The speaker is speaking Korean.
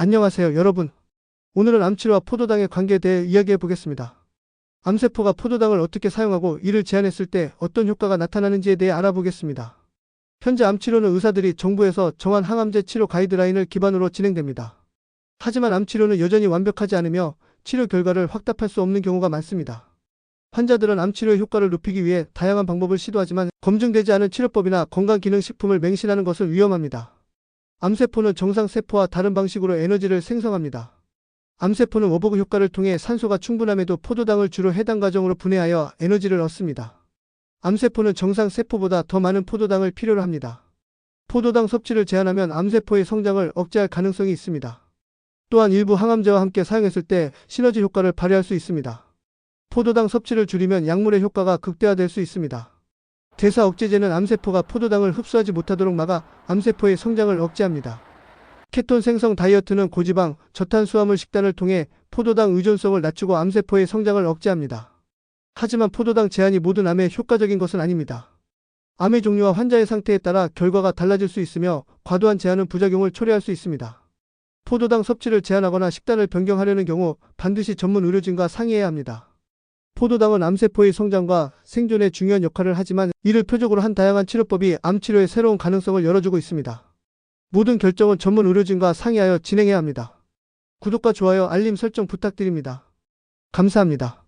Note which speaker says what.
Speaker 1: 안녕하세요, 여러분. 오늘은 암치료와 포도당의 관계에 대해 이야기해 보겠습니다. 암세포가 포도당을 어떻게 사용하고 이를 제한했을 때 어떤 효과가 나타나는지에 대해 알아보겠습니다. 현재 암치료는 의사들이 정부에서 정한 항암제 치료 가이드라인을 기반으로 진행됩니다. 하지만 암치료는 여전히 완벽하지 않으며 치료 결과를 확답할 수 없는 경우가 많습니다. 환자들은 암치료의 효과를 높이기 위해 다양한 방법을 시도하지만 검증되지 않은 치료법이나 건강기능식품을 맹신하는 것은 위험합니다. 암세포는 정상세포와 다른 방식으로 에너지를 생성합니다. 암세포는 워버그 효과를 통해 산소가 충분함에도 포도당을 주로 해당 과정으로 분해하여 에너지를 얻습니다. 암세포는 정상세포보다 더 많은 포도당을 필요로 합니다. 포도당 섭취를 제한하면 암세포의 성장을 억제할 가능성이 있습니다. 또한 일부 항암제와 함께 사용했을 때 시너지 효과를 발휘할 수 있습니다. 포도당 섭취를 줄이면 약물의 효과가 극대화될 수 있습니다. 대사 억제제는 암세포가 포도당을 흡수하지 못하도록 막아 암세포의 성장을 억제합니다. 케톤 생성 다이어트는 고지방, 저탄수화물 식단을 통해 포도당 의존성을 낮추고 암세포의 성장을 억제합니다. 하지만 포도당 제한이 모든 암에 효과적인 것은 아닙니다. 암의 종류와 환자의 상태에 따라 결과가 달라질 수 있으며 과도한 제한은 부작용을 초래할 수 있습니다. 포도당 섭취를 제한하거나 식단을 변경하려는 경우 반드시 전문 의료진과 상의해야 합니다. 포도당은 암세포의 성장과 생존에 중요한 역할을 하지만 이를 표적으로 한 다양한 치료법이 암치료의 새로운 가능성을 열어주고 있습니다. 모든 결정은 전문 의료진과 상의하여 진행해야 합니다. 구독과 좋아요, 알림 설정 부탁드립니다. 감사합니다.